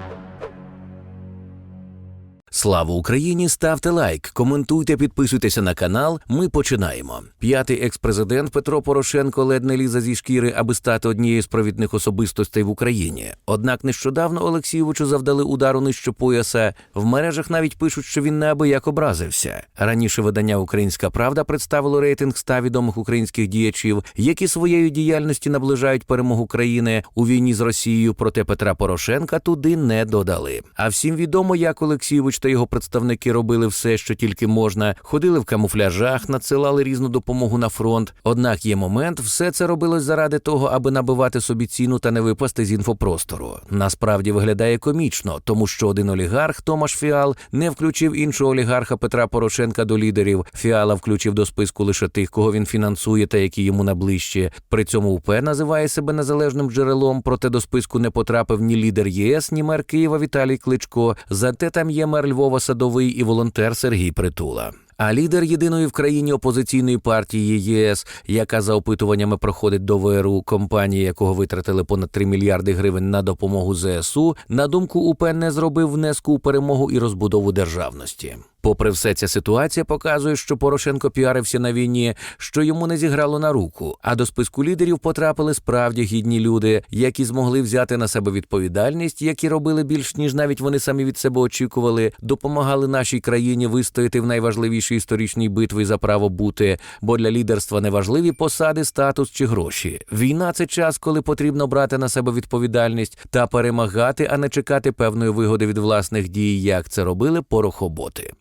Thank you. Слава Україні! Ставте лайк, коментуйте, підписуйтеся на канал. Ми починаємо. П'ятий екс-президент Петро Порошенко ледь не лізе зі шкіри, аби стати однією з провідних особистостей в Україні. Однак нещодавно Олексійовичу завдали удару нижче пояса. В мережах навіть пишуть, що він неабияк образився. Раніше видання Українська Правда представило рейтинг ста відомих українських діячів, які своєю діяльністю наближають перемогу країни у війні з Росією. Проте Петра Порошенка туди не додали. А всім відомо, як Олексійович та його представники робили все, що тільки можна, ходили в камуфляжах, надсилали різну допомогу на фронт. Однак є момент, все це робилось заради того, аби набивати собі ціну та не випасти з інфопростору. Насправді виглядає комічно, тому що один олігарх Томаш Фіал не включив іншого олігарха Петра Порошенка до лідерів. Фіала включив до списку лише тих, кого він фінансує та які йому наближчі. При цьому УП називає себе незалежним джерелом, проте до списку не потрапив ні лідер ЄС, ні мер Києва Віталій Кличко. Зате там є мер Львова Садовий і волонтер Сергій Притула. А лідер єдиної в країні опозиційної партії ЄС, яка за опитуваннями проходить до ВРУ, компанії якого витратили понад 3 мільярди гривень на допомогу ЗСУ, на думку УП не зробив внеску у перемогу і розбудову державності. Попри все, ця ситуація показує, що Порошенко піарився на війні, що йому не зіграло на руку. А до списку лідерів потрапили справді гідні люди, які змогли взяти на себе відповідальність, які робили більш ніж навіть вони самі від себе очікували, допомагали нашій країні вистояти в найважливішій історичній битві за право бути. Бо для лідерства не важливі посади, статус чи гроші. Війна це час, коли потрібно брати на себе відповідальність та перемагати, а не чекати певної вигоди від власних дій, як це робили порохоботи.